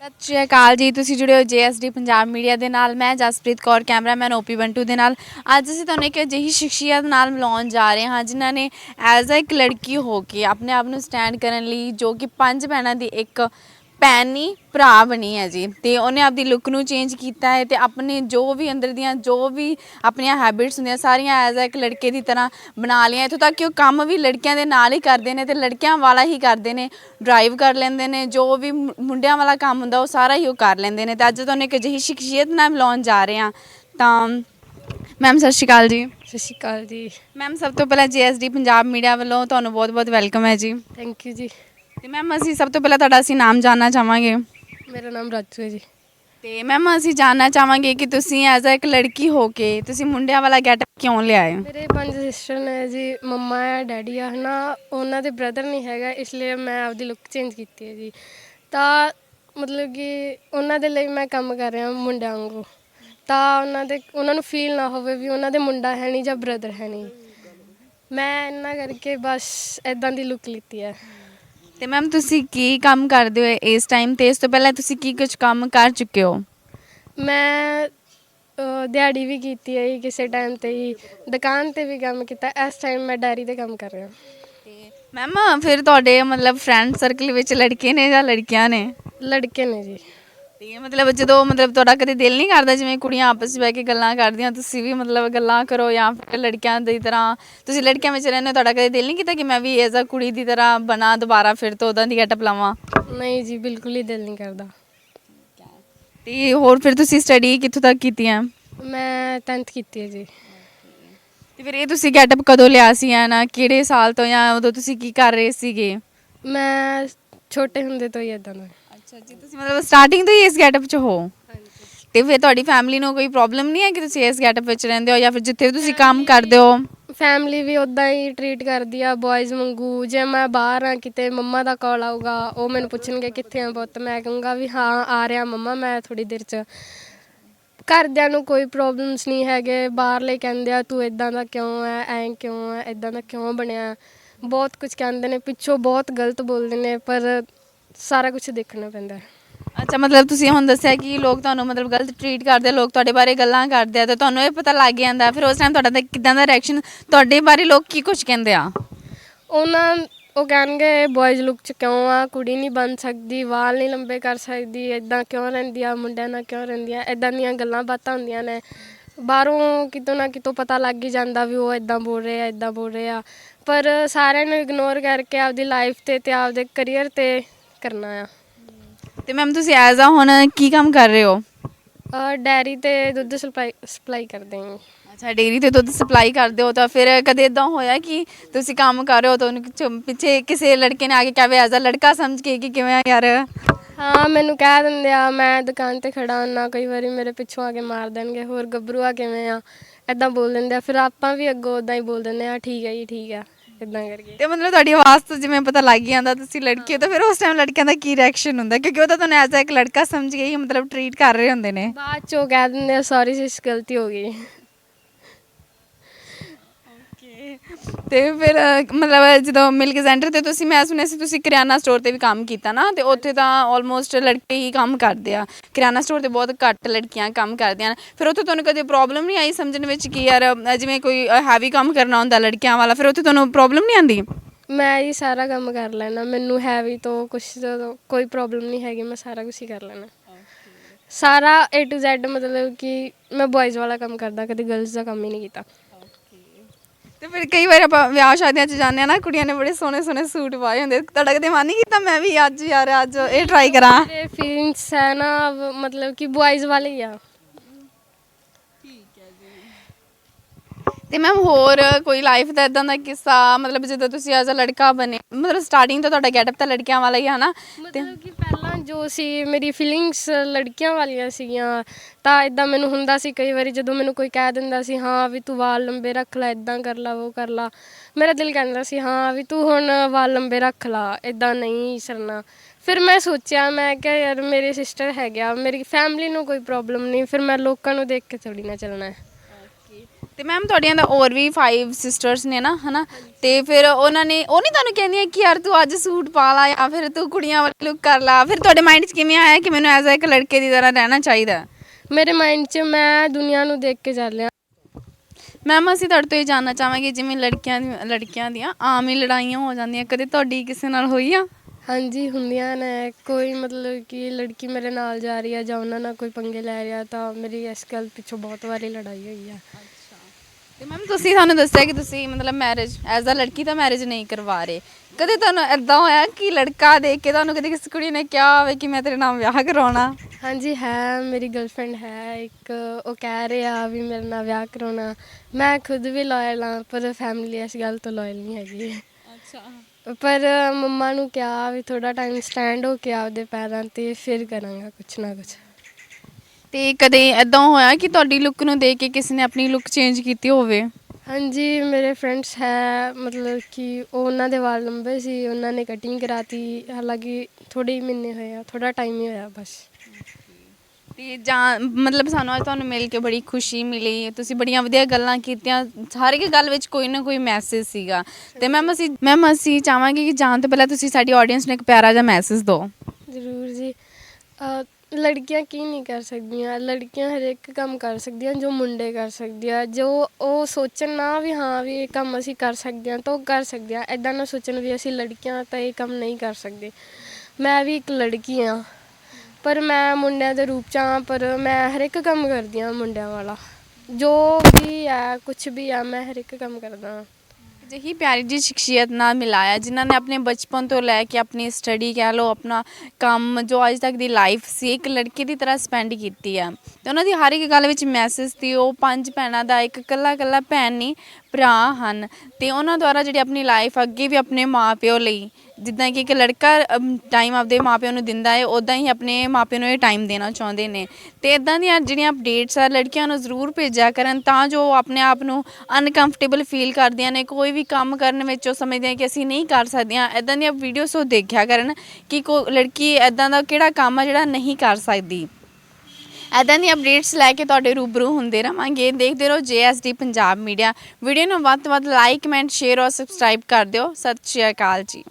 ਸਤਿ ਸ਼੍ਰੀ ਅਕਾਲ ਜੀ। ਤੁਸੀਂ ਜੁੜੇ ਹੋ ਜੀਐਸਡੀ ਪੰਜਾਬ ਮੀਡੀਆ ਦੇ ਨਾਲ। ਮੈਂ ਜਸਪ੍ਰੀਤ ਕੌਰ, ਕੈਮਰਾਮੈਨ ਓਪੀ ਬੰਟੂ ਦੇ ਨਾਲ। ਅੱਜ ਅਸੀਂ ਤੁਹਾਨੂੰ ਇੱਕ ਅਜਿਹੀ ਸ਼ਖਸੀਅਤ ਨਾਲ ਮਿਲਾਉਣ ਜਾ ਰਹੇ ਹਾਂ, ਜਿਨ੍ਹਾਂ ਨੇ ਐਜ਼ ਅ ਇੱਕ ਲੜਕੀ ਹੋ ਕੇ ਆਪਣੇ ਆਪ ਨੂੰ ਸਟੈਂਡ ਕਰਨ ਲਈ ਜੋ ਕਿ ਪੰਜ ਭੈਣਾਂ ਦੀ ਇੱਕ ਭੈਣ ਨਹੀਂ ਭਰਾ ਬਣੀ ਹੈ ਜੀ। ਤੇ ਉਹਨੇ ਆਪਦੀ ਲੁੱਕ ਨੂੰ ਚੇਂਜ ਕੀਤਾ ਹੈ ਤੇ ਆਪਣੇ ਜੋ ਵੀ ਅੰਦਰ ਦੀਆਂ ਜੋ ਵੀ ਆਪਣੀਆਂ ਹੈਬਿਟਸ ਹੁੰਦੀਆਂ ਸਾਰੀਆਂ ਐਜ਼ ਅ ਇੱਕ ਲੜਕੇ ਦੀ ਤਰ੍ਹਾਂ ਬਣਾ ਲਈਆਂ। ਇੱਥੋਂ ਤੱਕ ਕਿ ਉਹ ਕੰਮ ਵੀ ਲੜਕਿਆਂ ਦੇ ਨਾਲ ਹੀ ਕਰਦੇ ਨੇ ਤੇ ਲੜਕਿਆਂ ਵਾਲਾ ਹੀ ਕਰਦੇ ਨੇ। ਡਰਾਈਵ ਕਰ ਲੈਂਦੇ ਨੇ ਜੋ ਵੀ ਮੁ- ਮੁੰਡਿਆਂ ਵਾਲਾ ਕੰਮ ਹੁੰਦਾ ਉਹ ਸਾਰਾ ਹੀ ਉਹ ਕਰ ਲੈਂਦੇ ਨੇ। ਤੇ ਅੱਜ ਤੁਹਾਨੂੰ ਇੱਕ ਅਜਿਹੀ ਸ਼ਖਸੀਅਤ ਨਾਲ ਮਿਲਾਉਣ ਜਾ ਰਹੇ ਹਾਂ। ਤਾਂ ਮੈਮ ਸਤਿ ਸ਼੍ਰੀ ਅਕਾਲ ਜੀ। ਸਤਿ ਸ਼੍ਰੀ ਅਕਾਲ ਜੀ। ਮੈਮ ਸਭ ਤੋਂ ਪਹਿਲਾਂ ਜੀਐਸਡੀ ਪੰਜਾਬ ਮੀਡੀਆ ਵੱਲੋਂ ਤੁਹਾਨੂੰ ਬਹੁਤ-ਬਹੁਤ ਵੈਲਕਮ ਹੈ ਜੀ। ਥੈਂਕ ਯੂ ਜੀ। ਤੇ ਮੈਮ ਅਸੀਂ ਸਭ ਤੋਂ ਪਹਿਲਾਂ ਤੁਹਾਡਾ ਅਸੀਂ ਨਾਮ ਜਾਨਣਾ ਚਾਹਾਂਗੇ। ਮੇਰਾ ਨਾਮ ਰਾਜੂ ਹੈ ਜੀ। ਤੇ ਮੈਮ ਅਸੀਂ ਜਾਨਣਾ ਚਾਹਾਂਗੇ ਕਿ ਤੁਸੀਂ ਐਜ਼ ਅ ਇੱਕ ਲੜਕੀ ਹੋ ਕੇ ਤੁਸੀਂ ਮੁੰਡਿਆਂ ਵਾਲਾ ਗੈਟਅਪ ਕਿਉਂ ਲਿਆਏ ਮੇਰੇ ਪੰਜ ਸਿਸਟਰ ਨੇ ਜੀ ਮੰਮਾ ਆ ਡੈਡੀ ਆ ਹਨਾ ਉਹਨਾਂ ਦੇ ਬ੍ਰਦਰ ਨਹੀਂ ਹੈਗਾ ਇਸ ਲਈ ਮੈਂ ਆਪਦੀ ਲੁੱਕ ਚੇਂਜ ਕੀਤੀ ਹੈ ਜੀ। ਤਾਂ ਮਤਲਬ ਕਿ ਉਹਨਾਂ ਦੇ ਲਈ ਮੈਂ ਕੰਮ ਕਰ ਰਿਹਾ ਮੁੰਡਿਆਂ ਵਾਂਗੂ। ਤਾਂ ਉਹਨਾਂ ਦੇ ਉਹਨਾਂ ਨੂੰ ਫੀਲ ਨਾ ਹੋਵੇ ਵੀ ਉਹਨਾਂ ਦੇ ਮੁੰਡਾ ਹੈ ਨਹੀਂ ਜਾਂ ਬ੍ਰਦਰ ਹੈ ਨਹੀਂ। ਮੈਂ ਇਹਨਾਂ ਕਰਕੇ ਬਸ ਇਦਾਂ ਦੀ ਲੁੱਕ ਲਿੱਤੀ ਹੈ। ਤੇ ਮੈਮ ਤੁਸੀਂ ਕੀ ਕੰਮ ਕਰਦੇ ਹੋ ਇਸ ਟਾਈਮ ਤੇ? ਇਸ ਤੋਂ ਪਹਿਲਾਂ ਤੁਸੀਂ ਕੀ ਕੁਝ ਕੰਮ ਕਰ ਚੁੱਕੇ ਹੋ? ਮੈਂ ਅਹ, ਦਿਹਾੜੀ ਵੀ ਕੀਤੀ ਹੈ ਜੀ ਕਿਸੇ ਟਾਈਮ ਤੇ ਹੀ ਦੁਕਾਨ ਤੇ ਵੀ ਕੰਮ ਕੀਤਾ। ਇਸ ਟਾਈਮ ਮੈਂ ਡੈਰੀ ਤੇ ਕੰਮ ਕਰ ਰਿਹਾ। ਤੇ ਮੈਮ ਫਿਰ ਤੁਹਾਡੇ ਮਤਲਬ ਫਰੈਂਡ ਸਰਕਲ ਵਿੱਚ ਲੜਕੇ ਨੇ ਜਾਂ ਲੜਕੀਆਂ ਨੇ? ਲੜਕੇ ਨੇ ਜੀ। ਤੇ ਮਤਲਬ ਜਦੋਂ ਮਤਲਬ ਤੁਹਾਡਾ ਕਦੇ ਦਿਲ ਨਹੀਂ ਕਰਦਾ ਜਿਵੇਂ ਕੁੜੀਆਂ ਆਪਸ ਵਿੱਚ ਬਹਿ ਕੇ ਗੱਲਾਂ ਕਰਦੀਆਂ ਤੁਸੀਂ ਵੀ ਮਤਲਬ ਗੱਲਾਂ ਕਰੋ ਜਾਂ ਫਿਰ ਲੜਕਿਆਂ ਦੀ ਤਰ੍ਹਾਂ ਤੁਸੀਂ ਲੜਕਿਆਂ ਵਿੱਚ ਰਹਿੰਦੇ ਹੋ ਤੁਹਾਡਾ ਕਦੇ ਦਿਲ ਨਹੀਂ ਕੀਤਾ ਕਿ ਮੈਂ ਵੀ ਐਜ਼ ਅ ਕੁੜੀ ਦੀ ਤਰ੍ਹਾਂ ਬਣਾ ਦੁਬਾਰਾ ਫਿਰ ਤੋਂ ਉਦਾਂ ਦੀ ਗੈਟਅਪ ਲਾਵਾਂ ਨਹੀਂ ਜੀ ਬਿਲਕੁਲ ਹੀ ਦਿਲ ਨਹੀਂ ਕਰਦਾ। ਤੇ ਹੋਰ ਫਿਰ ਤੁਸੀਂ ਸਟੱਡੀ ਕਿੱਥੋਂ ਤੱਕ ਕੀਤੀ ਹੈ? ਮੈਂ 10th ਕੀਤੀ ਹੈ ਜੀ। ਤੇ ਫਿਰ ਇਹ ਤੁਸੀਂ ਗੈਟਅਪ ਕਦੋਂ ਲਿਆ ਸੀ ਆ ਨਾ ਕਿਹੜੇ ਸਾਲ ਤੋਂ ਜਾਂ ਉਦੋਂ ਤੁਸੀਂ ਕੀ ਕਰ ਰਹੇ ਸੀਗੇ? ਮੈਂ ਛੋਟੇ ਹੁੰਦੇ ਤੋਂ ਹੀ ਇਦਾਂ ਦਾ। ਅੱਛਾ ਜੀ ਤੁਸੀਂ ਮਤਲਬ ਸਟਾਰਟਿੰਗ ਤੋਂ ਹੀ ਇਸ ਗੈਟਅਪ 'ਚ ਹੋ? ਤੇ ਫਿਰ ਤੁਹਾਡੀ ਫੈਮਿਲੀ ਨੂੰ ਕੋਈ ਪ੍ਰੋਬਲਮ ਨਹੀਂ ਹੈ ਕਿ ਤੁਸੀਂ ਇਸ ਗੈਟਅਪ ਵਿੱਚ ਰਹਿੰਦੇ ਹੋ ਜਾਂ ਫਿਰ ਜਿੱਥੇ ਤੁਸੀਂ ਕੰਮ ਕਰਦੇ ਹੋ? ਫੈਮਿਲੀ ਵੀ ਉਦਾਂ ਹੀ ਟਰੀਟ ਕਰਦੀ ਆ ਬॉयਜ਼ ਵਾਂਗੂ ਜੇ ਮੈਂ ਬਾਹਰ ਆ ਕਿਤੇ ਮੰਮਾ ਦਾ ਕਾਲ ਆਊਗਾ ਉਹ ਮੈਨੂੰ ਪੁੱਛਣਗੇ ਕਿੱਥੇ ਆ ਪੁੱਤ ਮੈਂ ਕਹੂੰਗਾ ਵੀ ਹਾਂ ਆ ਰਿਹਾ ਮੰਮਾ ਮੈਂ ਥੋੜੀ ਦੇਰ ਚ। ਘਰਦਿਆਂ ਨੂੰ ਕੋਈ ਪ੍ਰੋਬਲਮਸ ਨਹੀਂ ਹੈਗੇ ਬਾਹਰਲੇ ਕਹਿੰਦੇ ਆ ਤੂੰ ਇਦਾਂ ਦਾ ਕਿਉਂ ਐਂ ਕਿਉਂ ਹੈ ਇਦਾਂ ਦਾ ਕਿਉਂ ਬਣਿਆ? ਬਹੁਤ ਕੁਝ ਕਹਿੰਦੇ ਨੇ ਪਿੱਛੋਂ ਬਹੁਤ ਗਲਤ ਬੋਲਦੇ ਨੇ ਪਰ ਸਾਰਾ ਕੁਝ ਦੇਖਣਾ ਪੈਂਦਾ ਹੈ। ਅੱਛਾ ਮਤਲਬ ਤੁਸੀਂ ਹੁਣ ਦੱਸਿਆ ਕਿ ਲੋਕ ਤੁਹਾਨੂੰ ਮਤਲਬ ਗਲਤ ਟਰੀਟ ਕਰਦੇ ਆ, ਲੋਕ ਤੁਹਾਡੇ ਬਾਰੇ ਗੱਲਾਂ ਕਰਦੇ ਆ ਤੇ ਤੁਹਾਨੂੰ ਇਹ ਪਤਾ ਲੱਗ ਜਾਂਦਾ ਫਿਰ ਉਸ ਟਾਈਮ ਤੁਹਾਡਾ ਤਾਂ ਕਿਦਾਂ ਦਾ ਰਿਐਕਸ਼ਨ ਤੁਹਾਡੇ ਬਾਰੇ ਲੋਕ ਕੀ ਕੁਝ ਕਹਿੰਦੇ ਆ? ਉਹਨਾਂ ਉਹ ਕਹਿਣਗੇ ਬॉयਜ਼ ਲੁੱਕ ਚ ਕਿਉਂ ਆ? ਕੁੜੀ ਨਹੀਂ ਬਣ ਸਕਦੀ ਵਾਲ ਨਹੀਂ ਲੰਬੇ ਕਰ ਸਕਦੀ ਇਦਾਂ ਕਿਉਂ ਰਹਿੰਦੀ ਆ? ਮੁੰਡਿਆਂ ਨਾਲ ਕਿਉਂ ਰਹਿੰਦੀ ਆ? ਇਦਾਂ ਦੀਆਂ ਗੱਲਾਂ ਬਾਤਾਂ ਹੁੰਦੀਆਂ ਨੇ। ਬਾਹਰੋਂ ਕਿਤੋਂ ਨਾ ਕਿਤੋਂ ਪਤਾ ਲੱਗ ਹੀ ਜਾਂਦਾ ਵੀ ਉਹ ਇਦਾਂ ਬੋਲ ਰਹੇ ਆ ਇਦਾਂ ਬੋਲ ਰਹੇ ਆ। ਪਰ ਸਾਰਿਆਂ ਨੂੰ ਇਗਨੋਰ ਕਰਕੇ ਆਪਦੀ ਲਾਈਫ ਤੇ ਤੇ ਆਪਦੇ ਕੈਰੀਅਰ ਤੇ ਕਰਨਾ ਆ। ਤੇ ਮੈਮ ਤੁਸੀਂ ਐਜ਼ ਆ ਹੁਣ ਕੀ ਕੰਮ ਕਰ ਰਹੇ ਹੋ? ਡੈਰੀ ਤੇ ਦੁੱਧ ਸਪਲਾਈ ਸਪਲਾਈ ਕਰਦੇ ਹਾਂ ਅੱਛਾ ਡੇਰੀ ਤੇ ਦੁੱਧ ਸਪਲਾਈ ਕਰਦੇ ਹੋ ਤਾਂ ਫਿਰ ਕਦੇ ਇਦਾਂ ਹੋਇਆ ਕਿ ਤੁਸੀਂ ਕੰਮ ਕਰ ਰਹੇ ਹੋ ਤਾਂ ਉਹਨੂੰ ਪਿੱਛੋਂ- ਪਿੱਛੇ ਕਿਸੇ ਲੜਕੇ ਨੇ ਆ ਕੇ ਕਹਵੇ ਐਜ਼ ਆ ਲੜਕਾ ਸਮਝ ਕੇ ਕਿ ਕਿਵੇਂ ਆ ਯਾਰ? ਹਾਂ ਮੈਨੂੰ ਕਹਿ ਦਿੰਦੇ ਆ ਮੈਂ ਦੁਕਾਨ ਤੇ ਖੜਾ ਹੁੰਨਾ ਕਈ ਵਾਰੀ ਮੇਰੇ ਪਿੱਛੋਂ ਆ ਕੇ ਮਾਰ ਦੇਣਗੇ ਹੋਰ ਗੱਭਰੂ ਆ ਕਿਵੇਂ ਆ? ਐਦਾਂ ਬੋਲ ਦਿੰਦੇ ਆ ਫਿਰ ਆਪਾਂ ਵੀ ਅੱਗੋਂ ਉਦਾਂ ਹੀ ਬੋਲ ਦਿੰਦੇ ਆ ਠੀਕ ਹੈ ਜੀ ਠੀਕ ਆ। ਇਦਾਂ ਕਰਕੇ। ਤੇ ਮਤਲਬ ਤੁਹਾਡੀ ਆਵਾਜ਼ ਤੋਂ ਜਿਵੇਂ ਪਤਾ ਲੱਗ ਜਾਂਦਾ ਤੁਸੀਂ ਲੜਕੀ ਹੋ ਤਾਂ ਫਿਰ ਉਸ ਟਾਈਮ ਲੜਕਿਆਂ ਦਾ ਕੀ ਰਿਐਕਸ਼ਨ ਹੁੰਦਾ? ਕਿਉਂਕਿ ਉਹ ਤਾਂ ਤੁਹਾਨੂੰ ਐਜ਼ ਇੱਕ ਲੜਕਾ ਸਮਝ ਹੀ ਮਤਲਬ ਟਰੀਟ ਕਰ ਰਹੇ ਹੁੰਦੇ ਨੇ। ਬਾਅਦ ਚੋਂ ਕਹਿ ਦਿੰਦੇ ਸੌਰੀ ਸਿਸ ਗਲਤੀ ਹੋ ਗਈ। ਤੇ ਫਿਰ ਅਹ, ਮਤਲਬ ਜਦੋਂ ਮਿਲਕ ਸੈਂਟਰ ਤੇ ਤੁਸੀਂ ਮੈਂ ਸੁਣਿਆ ਸੀ ਤੁਸੀਂ ਕਰਿਆਨਾ ਸਟੋਰ ਤੇ ਵੀ ਕੰਮ ਕੀਤਾ ਨਾ ਤੇ ਉੱਥੇ ਤਾਂ ਆਲਮੋਸਟ ਲੜਕੇ ਹੀ ਕੰਮ ਕਰਦੇ ਆ। ਕਰਿਆਨਾ ਸਟੋਰ ਤੇ ਬਹੁਤ ਘੱਟ ਲੜਕੀਆਂ ਕੰਮ ਕਰਦੀਆਂ ਨੇ। ਫਿਰ ਉੱਥੇ ਤੁਹਾਨੂੰ ਕਦੇ ਪ੍ਰੋਬਲਮ ਨਹੀਂ ਆਈ ਸਮਝਣ ਵਿੱਚ ਕਿ ਯਾਰ ਅਹ, ਜਿਵੇਂ ਕੋਈ ਹੈਵੀ ਕੰਮ ਕਰਨਾ ਹੁੰਦਾ ਲੜਕਿਆਂ ਵਾਲਾ ਫਿਰ ਉੱਥੇ ਤੁਹਾਨੂੰ ਪ੍ਰੋਬਲਮ ਨਹੀਂ ਆਉਂਦੀ? ਮੈਂ ਹੀ ਸਾਰਾ ਕੰਮ ਕਰ ਲੈਣਾ ਮੈਨੂੰ ਹੈਵੀ ਤੋਂ ਕੁਛ ਤੋਂ ਕੋਈ ਪ੍ਰੋਬਲਮ ਨਹੀਂ ਹੈਗੀ ਮੈਂ ਸਾਰਾ ਕੁਝ ਹੀ ਕਰ ਲੈਣਾ ਸਾਰਾ A to Z ਮਤਲਬ ਕਿ ਮੈਂ ਬॉयਜ਼ ਵਾਲਾ ਕੰਮ ਕਰਦਾ ਕਦੇ ਗਰਲਜ਼ ਦਾ ਕੰਮ ਹੀ ਨਹੀਂ ਕੀਤਾ। ਤੇ ਫਿਰ ਕਈ ਵਾਰ ਆਪਾਂ ਵਿਆਹ ਸ਼ਾਦੀਆਂ 'ਚ ਜਾਂਦੇ ਆ ਨਾ, ਕੁੜੀਆਂ ਨੇ ਬੜੇ ਸੋਹਣੇ ਸੋਹਣੇ ਸੂਟ ਪਾਏ ਹੁੰਦੇ ਤੁਹਾਡਾ ਕਦੇ ਮਨ ਨਹੀਂ ਕੀਤਾ, ਮੈਂ ਵੀ ਅੱਜ ਯਾਰ ਅੱਜ ਇਹ ਟਰਾਈ ਕਰਾਂ? ਮੇਰੇ ਫੀਲਿੰਗਸ ਹੈ ਨਾ ਵ- ਮਤਲਬ ਕਿ ਬॉयਜ਼ ਵਾਲੇ ਹੀ ਆ। ਤੇ ਮੈਮ ਹੋਰ ਕੋਈ ਲਾਈਫ ਦਾ ਇਦਾਂ ਦਾ ਕਿੱਸਾ? ਮਤਲਬ ਜਦੋਂ ਤੁਸੀਂ ਐਜ਼ ਅ ਲੜਕਾ ਬਣੇ, ਮਤਲਬ ਸਟਾਰਟਿੰਗ ਤੋਂ ਤੁਹਾਡਾ ਗੈਟਅਪ ਤਾਂ ਲੜਕਿਆਂ ਵਾਲਾ ਹੀ ਹੈ ਨਾ ਤੇ ਮਤਲਬ ਕਿ ਪਹਿਲਾਂ ਜੋ ਸੀ, ਮੇਰੀ ਫੀਲਿੰਗਸ ਲੜਕੀਆਂ ਵਾਲੀਆਂ ਸੀਗੀਆਂ। ਤਾਂ ਇਦਾਂ ਮੈਨੂੰ ਹੁੰਦਾ ਸੀ ਕਈ ਵਾਰੀ ਜਦੋਂ ਮੈਨੂੰ ਕੋਈ ਕਹਿ ਦਿੰਦਾ ਸੀ, ਹਾਂ ਵੀ ਤੂੰ ਵਾਲ ਲੰਬੇ ਰੱਖ ਲੈ ਇਦਾਂ ਕਰ ਲਾ, ਉਹ ਕਰ ਲਾ। ਮੇਰਾ ਦਿਲ ਕਹਿੰਦਾ ਸੀ, ਹਾਂ ਵੀ ਤੂੰ ਹੁਣ ਵਾਲ ਲੰਬੇ ਰੱਖ ਲਾ ਇਦਾਂ ਨਹੀਂ ਸਰਨਾ। ਫਿਰ ਮੈਂ ਸੋਚਿਆ, ਮੈਂ ਕਿਹਾ, ਯਾਰ ਮੇਰੇ ਸਿਸਟਰ ਹੈਗਾ ਮੇਰੀ ਫੈਮਿਲੀ ਨੂੰ ਕੋਈ ਪ੍ਰੋਬਲਮ ਨਹੀਂ, ਫਿਰ ਮੈਂ ਲੋਕਾਂ ਨੂੰ ਦੇਖ ਕੇ ਥੋੜੀ ਨਾ ਚੱਲਣਾ ਹੈ। ਤੇ ਮੈਮ ਤੁਹਾਡੀਆਂ ਦਾ ਹੋਰ ਵੀ 5 ਸਿਸਟਰਸ ਨੇ ਨਾ ਹਨਾ? ਤੇ ਫਿਰ ਉਹਨਾਂ ਨੇ ਉਹ ਨਹੀਂ ਤੁਹਾਨੂੰ ਕਹਿੰਦੀਆਂ ਕਿ ਯਾਰ ਤੂੰ ਅੱਜ ਸੂਟ ਪਾ ਲਾ ਜਾਂ ਫਿਰ ਤੂੰ ਕੁੜੀਆਂ ਵਾਲੀ ਲੁੱਕ ਕਰ ਲਾ। ਫਿਰ ਤੁਹਾਡੇ ਮਾਈਂਡ 'ਚ ਕਿਵੇਂ ਆਇਆ ਕਿ ਮੈਨੂੰ ਐਜ਼ ਇੱਕ ਲੜਕੇ ਦੀ ਤਰ੍ਹਾਂ ਰਹਿਣਾ ਚਾਹੀਦਾ? ਮੇਰੇ ਮਾਈਂਡ 'ਚ ਮੈਂ ਦੁਨੀਆ ਨੂੰ ਦੇਖ ਕੇ ਚੱਲਿਆ ਮੈਮ ਅਸੀਂ ਤੁਹਾਡੇ ਤੋਂ ਇਹ ਜਾਨਣਾ ਚਾਹਾਂਗੇ ਜਿਵੇਂ ਲੜਕੀਆਂ ਦੀ ਲੜਕੀਆਂ ਦੀਆਂ ਆਮ ਹੀ ਲੜਾਈਆਂ ਹੋ ਜਾਂਦੀਆਂ ਕਦੇ ਤੁਹਾਡੀ ਕਿਸੇ ਨਾਲ ਹੋਈ ਆ ਹਾਂਜੀ ਹੁੰਦੀਆਂ ਨੇ। ਕੋਈ ਮਤਲਬ ਕਿ ਲੜਕੀ ਮੇਰੇ ਨਾਲ ਜਾ ਰਹੀ ਹੈ ਜਾਂ ਉਹਨਾਂ ਨਾਲ ਕੋਈ ਪੰਗੇ ਲੈ ਰਿਹਾ ਤਾਂ ਮੇਰੀ ਇਸ ਗੱਲ ਪਿੱਛੋਂ ਬਹੁਤ ਵਾਰੀ ਲੜਾਈ ਹੋਈ ਹੈ ਤੇ ਮੈਮ ਤੁਸੀਂ ਸਾਨੂੰ ਦੱਸਿਆ ਕਿ ਤੁਸੀਂ ਮਤਲਬ ਮੈਰਿਜ ਐਜ਼ ਅ ਲੜਕੀ ਤਾਂ ਮੈਰਿਜ ਨਹੀਂ ਕਰਵਾ ਰਹੇ। ਕਦੇ ਤੁਹਾਨੂੰ ਐਦਾਂ ਹੋਇਆ ਕਿ ਲੜਕਾ ਦੇਖ ਕੇ ਤੁਹਾਨੂੰ ਕਦੇ ਕਿਸੇ ਕੁੜੀ ਨੇ ਕਿਹਾ ਹੋਵੇ ਕਿ ਮੈਂ ਤੇਰੇ ਨਾਲ ਵਿਆਹ ਕਰਾਉਣਾ? ਹਾਂਜੀ ਹੈ ਮੇਰੀ ਗਰਲਫ੍ਰੈਂਡ ਹੈ ਇੱਕ ਉਹ ਕਹਿ ਰਿਹਾ ਵੀ ਮੇਰੇ ਨਾਲ ਵਿਆਹ ਕਰਾਉਣਾ। ਮੈਂ ਖੁਦ ਵੀ ਲਾਇਲ ਹਾਂ ਪਰ ਫੈਮਿਲੀ ਇਸ ਗੱਲ ਤੋਂ ਲਾਇਲ ਨਹੀਂ ਹੈਗੀ। ਅੱਛਾ। ਪਰ ਮੰਮਾ ਨੂੰ ਕਿਹਾ ਵੀ ਥੋੜਾ ਟਾਈਮ ਸਟੈਂਡ ਹੋ ਕੇ ਆਪਦੇ ਪੈਰਾਂ ਤੇ ਫਿਰ ਕਰਾਂਗਾ ਕੁਛ ਨਾ ਕੁਛ। ਤੇ ਕਦੇ ਐਦਾਂ ਹੋਇਆ ਕਿ ਤੁਹਾਡੀ ਲੁੱਕ ਨੂੰ ਦੇਖ ਕੇ ਕਿਸੇ ਨੇ ਆਪਣੀ ਲੁੱਕ ਚੇਂਜ ਕੀਤੀ ਹੋਵੇ? ਹਾਂਜੀ ਮੇਰੇ ਫਰੈਂਡਸ ਹੈ ਮਤਲਬ ਕਿ ਉਹ ਉਹਨਾਂ ਦੇ ਵਾਲ ਲੰਬੇ ਸੀ ਉਹਨਾਂ ਨੇ ਕਟਿੰਗ ਕਰਾਤੀ ਹਾਲਾਂਕਿ ਥੋੜੇ ਹੀ ਮਹੀਨੇ ਹੋਏ ਆ ਥੋੜਾ ਟਾਈਮ ਹੀ ਹੋਇਆ ਬਸ। ਤੇ ਜਾਂ ਮਤਲਬ ਸਾਨੂੰ ਅੱਜ ਤੁਹਾਨੂੰ ਮਿਲ ਕੇ ਬੜੀ ਖੁਸ਼ੀ ਮਿਲੀ ਤੁਸੀਂ ਬੜੀਆਂ ਵਧੀਆ ਗੱਲਾਂ ਕੀਤੀਆਂ ਹਰ ਇੱਕ ਗੱਲ ਵਿੱਚ ਕੋਈ ਨਾ ਕੋਈ ਮੈਸੇਜ ਸੀਗਾ। ਤੇ ਮੈਮ ਅਸੀਂ ਮੈਮ ਅਸੀਂ ਚਾਹਾਂਗੇ ਕਿ ਜਾਣ ਤੋਂ ਪਹਿਲਾਂ ਤੁਸੀਂ ਸਾਡੀ ਆਡੀਅנס ਨੂੰ ਇੱਕ ਪਿਆਰਾ ਜਿਹਾ ਮੈਸੇਜ ਦਿਓ। ਜ਼ਰੂਰ ਜੀ। ਅਹ ਲੜਕੀਆਂ ਕੀ ਨਹੀਂ ਕਰ ਸਕਦੀਆਂ? ਲੜਕੀਆਂ ਹਰੇਕ ਕੰਮ ਕਰ ਸਕਦੀਆਂ, ਜੋ ਮੁੰਡੇ ਕਰ ਸਕਦੇ ਆ ਜੋ ਉਹ ਸੋਚਣ ਨਾ ਵੀ ਹਾਂ ਵੀ ਇਹ ਕੰਮ ਅਸੀਂ ਕਰ ਸਕਦੇ ਹਾਂ ਤਾਂ ਉਹ ਕਰ ਸਕਦੇ ਆ ਐਦਾਂ ਨਾ ਸੋਚਣ ਵੀ ਅਸੀਂ ਲੜਕੀਆਂ ਤਾਂ ਇਹ ਕੰਮ ਨਹੀਂ ਕਰ ਸਕਦੇ। ਮੈਂ ਵੀ ਇੱਕ ਲੜਕੀ ਆ ਪਰ ਮੈਂ ਮੁੰਡਿਆਂ ਦੇ ਰੂਪ ਚ ਹਾਂ, ਪਰ ਮੈਂ ਹਰੇਕ ਕੰਮ ਕਰਦੀ ਹਾਂ ਮੁੰਡਿਆਂ ਵਾਲਾ। ਜੋ ਵੀ ਆ ਕੁਝ ਵੀ ਆ ਮੈਂ ਹਰੇਕ ਕੰਮ ਕਰਦਾ ਹਾਂ। ਅਜਿਹੀ ਪਿਆਰੀ ਜੀ ਸ਼ਖਸੀਅਤ ਨਾਲ ਮਿਲਾਇਆ, ਜਿਨ੍ਹਾਂ ਨੇ ਆਪਣੇ ਬਚਪਨ ਤੋਂ ਲੈ ਕੇ ਆਪਣੀ ਸਟੱਡੀ ਕਹਿ ਲਓ, ਆਪਣਾ ਕੰਮ ਜੋ ਅੱਜ ਤੱਕ ਦੀ ਲਾਈਫ ਸੀ, ਇੱਕ ਲੜਕੀ ਦੀ ਤਰ੍ਹਾਂ ਸਪੈਂਡ ਕੀਤੀ ਆ। ਤੇ ਉਹਨਾਂ ਦੀ ਹਰ ਇੱਕ ਗੱਲ ਵਿੱਚ ਮੈਸੇਜ ਸੀ, ਉਹ ਪੰਜ ਭੈਣਾਂ ਦਾ ਇੱਕ ਇਕੱਲਾ ਇਕੱਲਾ ਭੈਣ ਨਹੀਂ, ਭਰਾ ਹਨ। ਤੇ ਉਹਨਾਂ ਦੁਆਰਾ ਜਿਹੜੀ ਆਪਣੀ ਲਾਈਫ ਅੱਗੇ ਵੀ ਆਪਣੇ ਮਾਪਿਓ ਲਈ ਜਿੱਦਾਂ ਕਿ ਇੱਕ ਲੜਕਾ ਟਾਈਮ ਆਪਦੇ ਮਾਪਿਆਂ ਨੂੰ ਦਿੰਦਾ ਹੈ ਉਦਾਂ ਹੀ ਆਪਣੇ ਮਾਪਿਆਂ ਨੂੰ ਇਹ ਟਾਈਮ ਦੇਣਾ ਚਾਹੁੰਦੇ ਨੇ। ਤੇ ਇਦਾਂ ਦੀਆਂ ਜਿਹੜੀਆਂ ਅਪਡੇਟਸ ਆ, ਲੜਕੀਆਂ ਨੂੰ ਜ਼ਰੂਰ ਭੇਜਿਆ ਕਰਨ ਤਾਂ ਜੋ ਆਪਣੇ ਆਪ ਨੂੰ ਅਨਕੰਫਰਟੇਬਲ ਫੀਲ ਕਰਦੀਆਂ ਨੇ, ਕੋਈ ਵੀ ਕੰਮ ਕਰਨ ਵਿੱਚ ਉਹ ਸਮਝਦੀਆਂ ਕਿ ਅਸੀਂ ਨਹੀਂ ਕਰ ਸਕਦੀਆਂ। ਇਦਾਂ ਦੀਆਂ ਵੀਡੀਓਸ ਉਹ ਦੇਖਿਆ ਕਰਨ ਕਿ ਕੋ, ਲੜਕੀ ਇਦਾਂ ਦਾ ਕਿਹੜਾ ਕੰਮ ਆ ਜਿਹੜਾ ਨਹੀਂ ਕਰ ਸਕਦੀ। ਐਦਾਂ ਦੀਆਂ ਅਪਡੇਟਸ ਲੈ ਕੇ ਤੁਹਾਡੇ ਰੂਬਰੂ ਹੁੰਦੇ ਰਵਾਂਗੇ। ਦੇਖਦੇ ਰਹੋ ਜੀਐਸਡੀ ਪੰਜਾਬ ਮੀਡੀਆ ਵੀਡੀਓ ਨੂੰ ਵੱਧ ਤੋਂ ਵੱਧ ਲਾਈਕ ਕਮੈਂਟ ਸ਼ੇਅਰ ਔਰ ਸਬਸਕ੍ਰਾਈਬ ਕਰ ਦਿਓ। ਸਤਿ ਸ਼੍ਰੀ ਅਕਾਲ ਜੀ।